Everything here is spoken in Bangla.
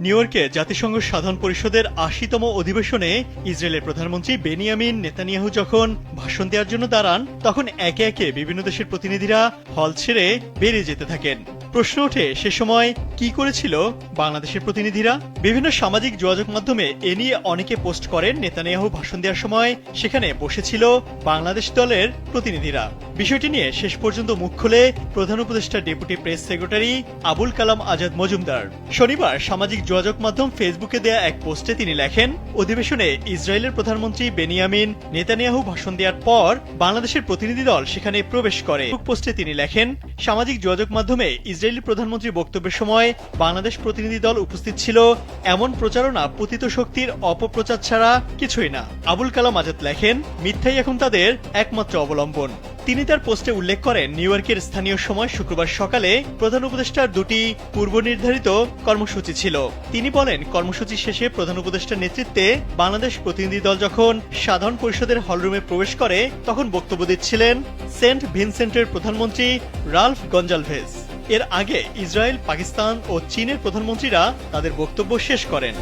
নিউ ইয়র্কে জাতিসংঘ সাধারণ পরিষদের আশিতম অধিবেশনে ইসরায়েলের প্রধানমন্ত্রী বেনিয়ামিন নেতানিয়াহু যখন ভাষণ দেওয়ার জন্য দাঁড়ান, তখন একে একে বিভিন্ন দেশের প্রতিনিধিরা হল ছেড়ে বেরিয়ে যেতে থাকেন। প্রশ্ন ওঠে, সে সময় কি করেছিল বাংলাদেশের প্রতিনিধিরা? বিভিন্ন সামাজিক যোগাযোগ মাধ্যমে এ নিয়ে অনেকে পোস্ট করেন, নেতানিয়াহু ভাষণ দেওয়ার সময় সেখানে বসেছিল বাংলাদেশ দলের প্রতিনিধিরা। বিষয়টি নিয়ে শেষ পর্যন্ত মুখ খুলে প্রধান উপদেষ্টা deputy press secretary Abul Kalam Azad Majumdar. শনিবার সামাজিক যোগাযোগ মাধ্যম ফেসবুকে দেয়া এক পোস্টে তিনি লেখেন, অধিবেশনে ইসরায়েলের প্রধানমন্ত্রী বেনিয়ামিন নেতানিয়াহু ভাষণ দেওয়ার পর বাংলাদেশের প্রতিনিধি দল সেখানে প্রবেশ করে। পোস্টে তিনি লেখেন, সামাজিক যোগাযোগ মাধ্যমে ইসরায়েলি প্রধানমন্ত্রীর বক্তব্যের সময় বাংলাদেশ প্রতিনিধি দল উপস্থিত ছিল, এমন প্রচারণা পতিত শক্তির অপপ্রচার ছাড়া কিছুই না। আবুল কালাম আজাদ লেখেন, মিথ্যাই এখন তাদের একমাত্র অবলম্বন। তিনি তার পোস্টে উল্লেখ করেন, নিউ ইয়র্কের স্থানীয় সময় শুক্রবার সকালে প্রধান উপদেষ্টার দুটি পূর্ব নির্ধারিত কর্মসূচি ছিল। তিনি বলেন, কর্মসূচি শেষে প্রধান উপদেষ্টার নেতৃত্বে বাংলাদেশ প্রতিনিধি দল যখন সাধারণ পরিষদের হলরুমে প্রবেশ করে, তখন বক্তব্য দিচ্ছিলেন সেন্ট ভিনসেন্টের প্রধানমন্ত্রী রালফ গঞ্জালভেস। এর আগে ইসরায়েল, পাকিস্তান ও চীনের প্রধানমন্ত্রীরা তাদের বক্তব্য শেষ করেন।